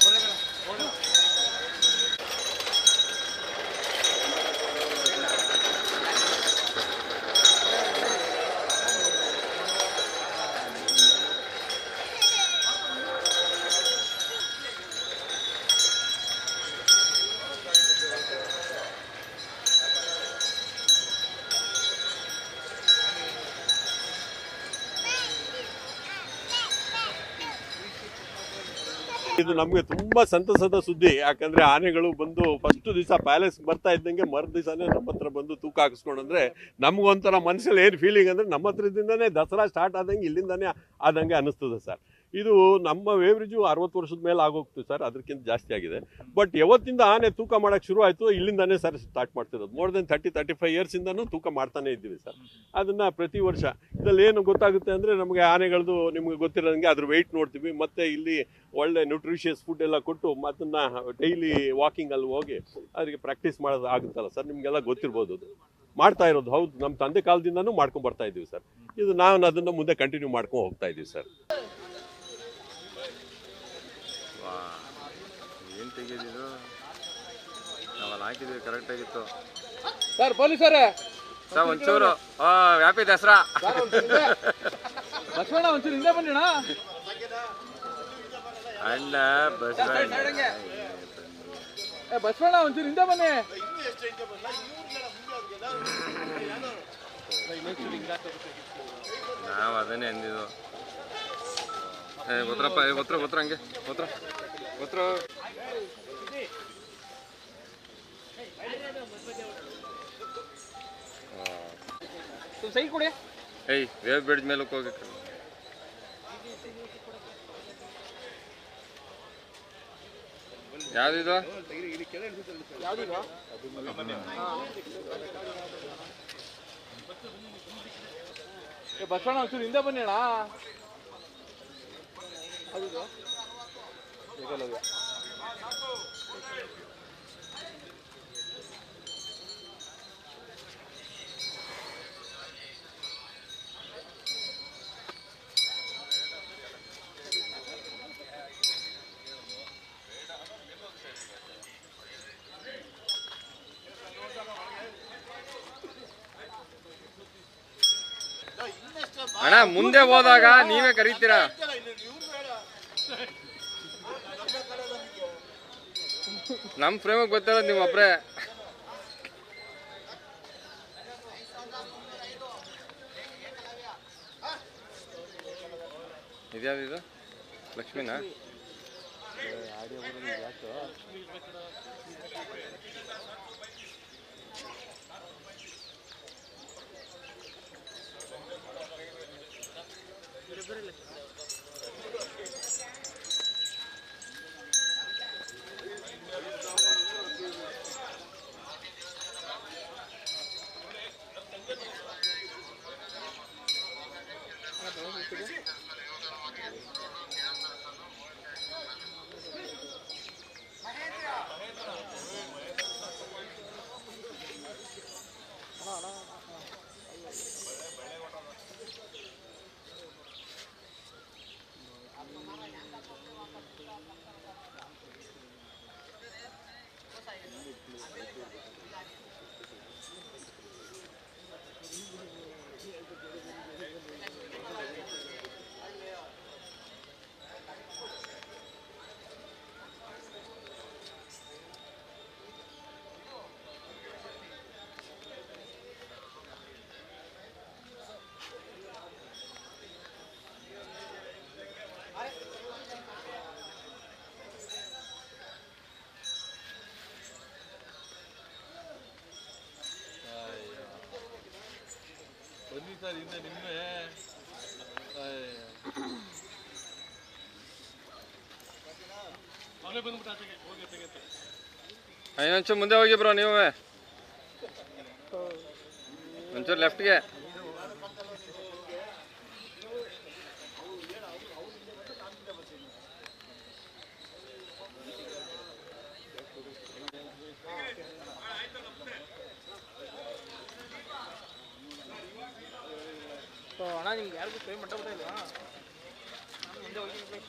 Ponle, ponle. ಇದು ನಮಗೆ ತುಂಬಾ ಸಂತಸದ ಸುದ್ದಿ. ಯಾಕಂದ್ರೆ ಆನೆಗಳು ಬಂದು ಫಸ್ಟ್ ದಿವಸ ಪ್ಯಾಲೇಸ್ ಬರ್ತಾ ಇದ್ದಂಗೆ ಮರ ದಿವಸನೇ ನಮ್ಮ ಹತ್ರ ಬಂದು ತೂಕ ಹಾಕಿಸ್ಕೊಂಡ್ರೆ ನಮ್ಗೊಂಥರ ಮನಸ್ಸಲ್ಲಿ ಏನು ಫೀಲಿಂಗ್ ಅಂದ್ರೆ ನಮ್ಮ ಹತ್ರದಿಂದನೇ ದಸರಾ ಸ್ಟಾರ್ಟ್ ಆದಂಗೆ ಇಲ್ಲಿಂದಾನೇ ಆದಂಗೆ ಅನಿಸ್ತದೆ ಸರ್. ಇದು ನಮ್ಮ ವೇವ್ರಿಜು ಅರವತ್ತು ವರ್ಷದ ಮೇಲೆ ಆಗೋಗ್ತು ಸರ್ ಅದಕ್ಕಿಂತ ಜಾಸ್ತಿ ಆಗಿದೆ. ಬಟ್ ಯಾವತ್ತಿಂದ ಆನೆ ತೂಕ ಮಾಡೋಕ್ಕೆ ಶುರು ಆಯಿತು ಇಲ್ಲಿಂದಾನೇ ಸರ್ ಸ್ಟಾರ್ಟ್ ಮಾಡ್ತಿರೋದು. More than thirty thirty five ಇಯರ್ಸಿಂದನೂ ತೂಕ ಮಾಡ್ತಾನೆ ಇದ್ದೀವಿ ಸರ್ ಅದನ್ನು ಪ್ರತಿ ವರ್ಷ. ಇದರಲ್ಲಿ ಏನು ಗೊತ್ತಾಗುತ್ತೆ ಅಂದರೆ ನಮಗೆ ಆನೆಗಳದ್ದು ನಿಮಗೆ ಗೊತ್ತಿರೋದಂಗೆ ಅದ್ರ ವೆಯ್ಟ್ ನೋಡ್ತೀವಿ. ಮತ್ತು ಇಲ್ಲಿ ಒಳ್ಳೆ ನ್ಯೂಟ್ರಿಷಿಯಸ್ ಫುಡ್ ಎಲ್ಲ ಕೊಟ್ಟು ಅದನ್ನು ಡೈಲಿ ವಾಕಿಂಗಲ್ಲಿ ಹೋಗಿ ಅದಕ್ಕೆ ಪ್ರಾಕ್ಟೀಸ್ ಮಾಡೋದು ಆಗುತ್ತಲ್ಲ ಸರ್ ನಿಮಗೆಲ್ಲ ಗೊತ್ತಿರ್ಬೋದು ಅದು. ಮಾಡ್ತಾ ಇರೋದು. ಹೌದು ನಮ್ಮ ತಂದೆ ಕಾಲದಿಂದನೂ ಮಾಡ್ಕೊಂಡು ಬರ್ತಾ ಇದ್ದೀವಿ ಸರ್ ಇದು ನಾವು ಅದನ್ನು ಮುಂದೆ ಕಂಟಿನ್ಯೂ ಮಾಡ್ಕೊಂಡು ಹೋಗ್ತಾ ಇದ್ದೀವಿ ಸರ್ ನಾವು ನಾವಲ್ಲಿ ಹಾಕಿದ್ವಿ ಕರೆಕ್ಟ್ ಆಗಿತ್ತು. ಸರ್ ಪೊಲೀಸರೇ! ಸರ್ ಒಂಚೂರು. ವ್ಯಾಪಿ ದಸರಾ. ಲಕ್ಷ್ಮಣ ಒಂಚೂರು ಹಿಂದೆ. ಬನ್ನಿ ಅಣ್ಣ ಬಸವಣ್ಣ. ಬಸವಣ್ಣ ಒಂಚೂರು ಹಿಂದೆ ಬನ್ನಿ. ನಾವು ಅದನ್ನೇ ಅಂದಿದ್ದು. ಏ ಗೊತ್ರಪ್ಪ ಏ ಹಂಗೆ ಗೊತ್ರ ಸ್ವಲ್ಪ ಸೈ ಕೊಡಿ. ಏಯ್ ವೇವ್ ಬ್ರಿಡ್ಜ್ ಮೇಲೆ ಹೋಗಿ ಯಾವ್ದಿದು ಬಸವಣ್ಣ ಒಂಚೂರು ಹಿಂದೆ ಬನ್ನಿ ಅಣ್ಣ. ಅಣ್ಣ ಮುಂದೆ ಹೋದಾಗ ನೀವೇ ಕರೀತೀರಾ ನಮ್ ಫ್ರೇಮಿಗೆ ಗೊತ್ತಿರೋದು ನೀವು ಒಬ್ರೇ. ಆಡಿಯೋ ಲಕ್ಷ್ಮಿನಾ ಬನ್ನಿ ಸರ್ ಹಿಂದೆ ನಿಮ್ಮೆ ಅವನೇ ಬಂದ್ಬಿಟ್ಟು ಆಚೆಗೆ, ಹೋಗಿ ತೆಗೆತ್ತೆ ಇನ್ನೊಂಚೂರು ಮುಂದೆ ಹೋಗಿ ಬ್ರೋ ನೀವೇ. ಒಂಚೂರು ಲೆಫ್ಟ್ಗೆ ನಿಮ್ಗೆ ಯಾರಿಗೂ ಪೇ ಮಾಡ್ತಾ ಇಲ್ಲ ಮುಂದೆ ಹೋಗಿ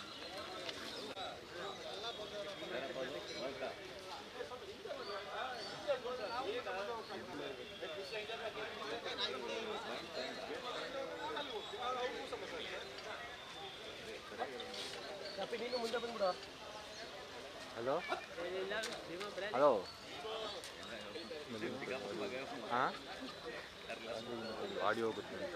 ಹಲೋ? ಹಲೋ? ಆಡಿಯೋ ಹೋಗುತ್ತೆ ಅಂತ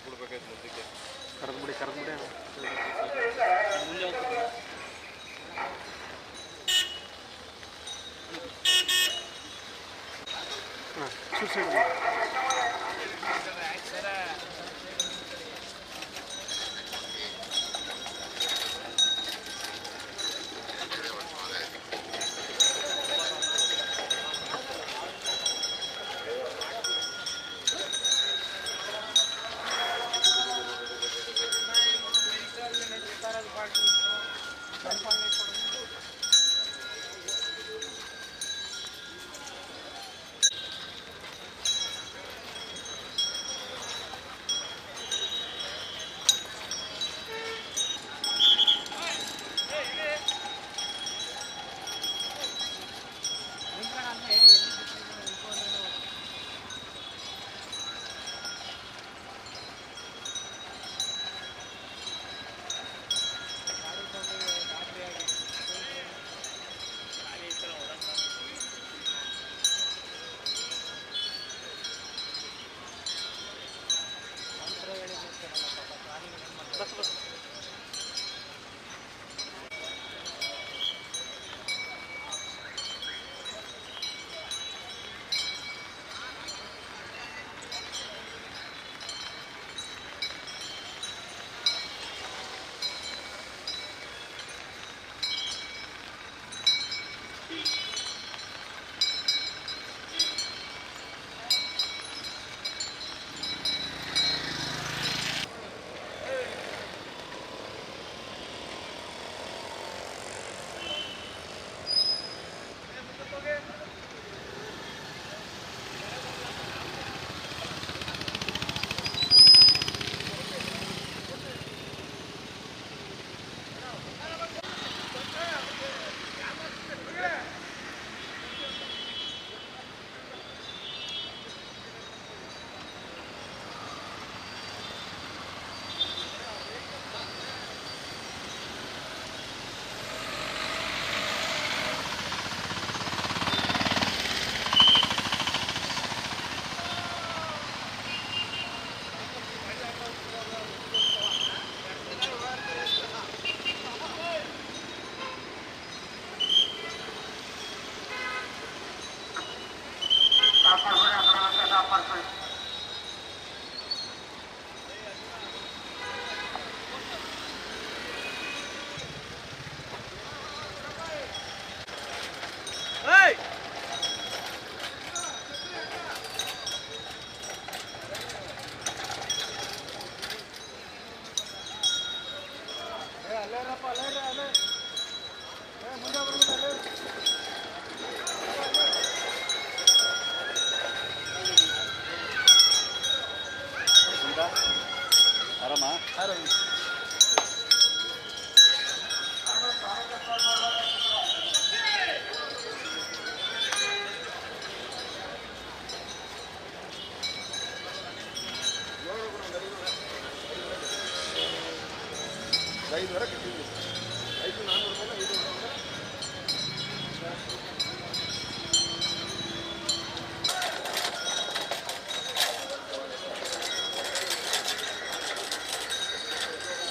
ಕರ್ದ್ಬಿಡ್ಬೇಕಾಯ್ತು ಮುಂದಕ್ಕೆ. ಕರೆದ್ಬಿಡಿ ಕರೆದ್ಬಿಡಿ ಮುಂದೆ ಹೋಗ್ತದೆ ಹಾಂ ಸೂಸೈಡ್ Thank you.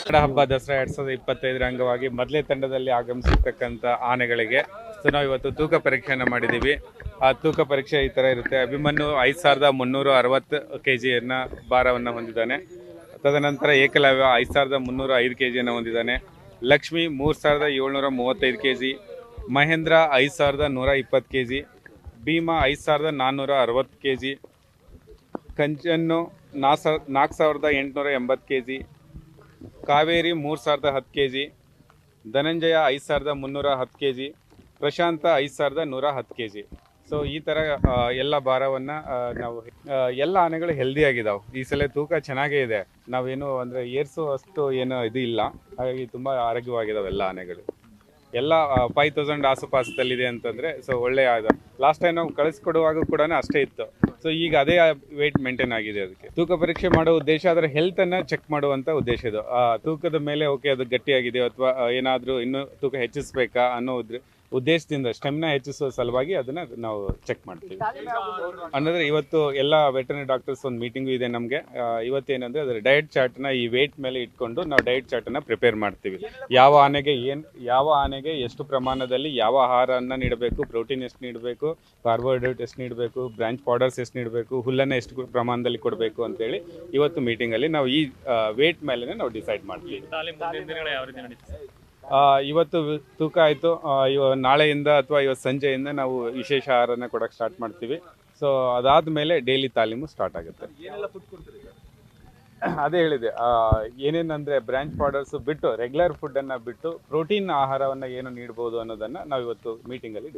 ಕನ್ನಡ ಹಬ್ಬ ದಸರಾ ಎರಡ್ ಸಾವಿರದ ಇಪ್ಪತ್ತೈದರ ಅಂಗವಾಗಿ ಮೊದಲೇ ತಂಡದಲ್ಲಿ ಆಗಮಿಸಿರ್ತಕ್ಕಂಥ ಆನೆಗಳಿಗೆ ಸೊ ನಾವು ಇವತ್ತು ತೂಕ ಪರೀಕ್ಷೆಯನ್ನು ಮಾಡಿದ್ದೀವಿ ಆ ತೂಕ ಪರೀಕ್ಷೆ ಈ ಥರ ಇರುತ್ತೆ. ಅಭಿಮನ್ಯು ಐದು ಸಾವಿರದ ಮುನ್ನೂರ ಅರವತ್ತು ಕೆ ಜಿಯನ್ನು ಭಾರವನ್ನು ಹೊಂದಿದ್ದಾನೆ. ತದನಂತರ ಏಕಲವ್ಯ ಐದು ಸಾವಿರದ ಮುನ್ನೂರ ಐದು ಕೆ ಜಿಯನ್ನು ಹೊಂದಿದ್ದಾನೆ. ಲಕ್ಷ್ಮಿ ಮೂರು ಸಾವಿರದ ಏಳ್ನೂರ ಮೂವತ್ತೈದು ಕೆ ಜಿ ಮಹೇಂದ್ರ ಐದು ಸಾವಿರದ ನೂರ ಇಪ್ಪತ್ತು ಕೆ ಜಿ ಭೀಮಾ ಐದು ಸಾವಿರದ ನಾನ್ನೂರ ಅರವತ್ತು ಕೆ ಜಿ ಕಂಚನ್ನು ನಾ ನಾಲ್ಕು ಸಾವಿರದ ಎಂಟುನೂರ ಎಂಬತ್ತು ಕೆ ಜಿ ಕಾವೇರಿ ಮೂರು ಸಾವಿರದ ಹತ್ತು ಕೆ ಜಿ, ಧನಂಜಯ ಐದು ಸಾವಿರದ ಮುನ್ನೂರ ಹತ್ತು ಕೆ ಜಿ, ಪ್ರಶಾಂತ ಐದು ಸಾವಿರದ ನೂರ ಹತ್ತು ಕೆ ಜಿ. ಸೊ ಈ ಥರ ಎಲ್ಲ ಭಾರವನ್ನು ನಾವು ಎಲ್ಲ ಆನೆಗಳು ಹೆಲ್ದಿ ಆಗಿದಾವೆ. ಈ ಸಲ ತೂಕ ಚೆನ್ನಾಗೇ ಇದೆ. ನಾವೇನು ಅಂದರೆ ಏರ್ಸುವಷ್ಟು ಏನು ಇದು ಇಲ್ಲ. ಹಾಗಾಗಿ ತುಂಬ ಆರೋಗ್ಯವಾಗಿದಾವೆ ಎಲ್ಲ ಆನೆಗಳು. ಎಲ್ಲ ಫೈವ್ ತೌಸಂಡ್ ಆಸುಪಾಸದಲ್ಲಿದೆ ಅಂತಂದರೆ ಸೊ ಒಳ್ಳೆಯ ಲಾಸ್ಟ್ ಟೈಮ್ ನಾವು ಕಳಿಸ್ಕೊಡುವಾಗ ಕೂಡ ಅಷ್ಟೇ ಇತ್ತು. ಸೊ ಈಗ ಅದೇ ವೆಯ್ಟ್ ಮೇಂಟೈನ್ ಆಗಿದೆ ಅದಕ್ಕೆ. ತೂಕ ಪರೀಕ್ಷೆ ಮಾಡೋ ಉದ್ದೇಶ ಅದರ ಅನ್ನ ಚೆಕ್ ಮಾಡುವಂತ ಉದ್ದೇಶ ಇದು. ಆ, ತೂಕದ ಮೇಲೆ ಓಕೆ ಅದು ಗಟ್ಟಿಯಾಗಿದೆ ಅಥವಾ ಏನಾದರೂ ಇನ್ನೂ ತೂಕ ಹೆಚ್ಚಿಸ್ಬೇಕಾ ಅನ್ನೋ ಉದ್ದೇಶದಿಂದ ಸ್ಟೆಮ್ನ ಹೆಚ್ಚಿಸುವ ಸಲುವಾಗಿ ಅದನ್ನ ನಾವು ಚೆಕ್ ಮಾಡ್ತೀವಿ. ಅನ್ನೋದ್ರೆ ಇವತ್ತು ಎಲ್ಲ ವೆಟರ್ನರಿ ಡಾಕ್ಟರ್ಸ್ ಒಂದು ಮೀಟಿಂಗು ಇದೆ ನಮಗೆ. ಇವತ್ತೇನಂದ್ರೆ ಅದರ ಡಯಟ್ ಚಾರ್ಟ್ನ ಈ ವೇಟ್ ಮೇಲೆ ಇಟ್ಕೊಂಡು ನಾವು ಡಯಟ್ ಚಾರ್ಟನ್ನು ಪ್ರಿಪೇರ್ ಮಾಡ್ತೀವಿ. ಯಾವ ಆನೆಗೆ ಏನು ಯಾವ ಆನೆಗೆ ಎಷ್ಟು ಪ್ರಮಾಣದಲ್ಲಿ ಯಾವ ಆಹಾರವನ್ನು ನೀಡಬೇಕು ಪ್ರೋಟೀನ್ ಎಷ್ಟು ನೀಡಬೇಕು ಕಾರ್ಬೋಹೈಡ್ರೇಟ್ ಎಷ್ಟು ನೀಡಬೇಕು ಬ್ರಾಂಚ್ ಪೌಡರ್ಸ್ ಎಷ್ಟು ನೀಡಬೇಕು ಹುಲ್ಲನ್ನು ಎಷ್ಟು ಪ್ರಮಾಣದಲ್ಲಿ ಕೊಡಬೇಕು ಅಂತೇಳಿ ಇವತ್ತು ಮೀಟಿಂಗಲ್ಲಿ ನಾವು ಈ ವೇಟ್ ಮೇಲೆ ನಾವು ಡಿಸೈಡ್ ಮಾಡ್ತೀವಿ. ಇವತ್ತು ತೂಕ ಆಯಿತು. ಇವ ನಾಳೆಯಿಂದ ಅಥವಾ ಇವತ್ತು ಸಂಜೆಯಿಂದ ನಾವು ವಿಶೇಷ ಆಹಾರನ ಕೊಡೋಕೆ ಸ್ಟಾರ್ಟ್ ಮಾಡ್ತೀವಿ. ಸೊ ಅದಾದ ಮೇಲೆ ಡೈಲಿ ತಾಲೀಮು ಸ್ಟಾರ್ಟ್ ಆಗುತ್ತೆ. ಅದೇ ಹೇಳಿದೆ. ಏನೇನಂದರೆ ಬ್ರ್ಯಾಂಚ್ ಪೌಡರ್ಸ್ ಬಿಟ್ಟು ರೆಗ್ಯುಲರ್ ಫುಡ್ಡನ್ನು ಬಿಟ್ಟು ಪ್ರೋಟೀನ್ ಆಹಾರವನ್ನು ಏನು ನೀಡ್ಬೋದು ಅನ್ನೋದನ್ನು ನಾವು ಇವತ್ತು ಮೀಟಿಂಗಲ್ಲಿ ಡಿಸೈಡ್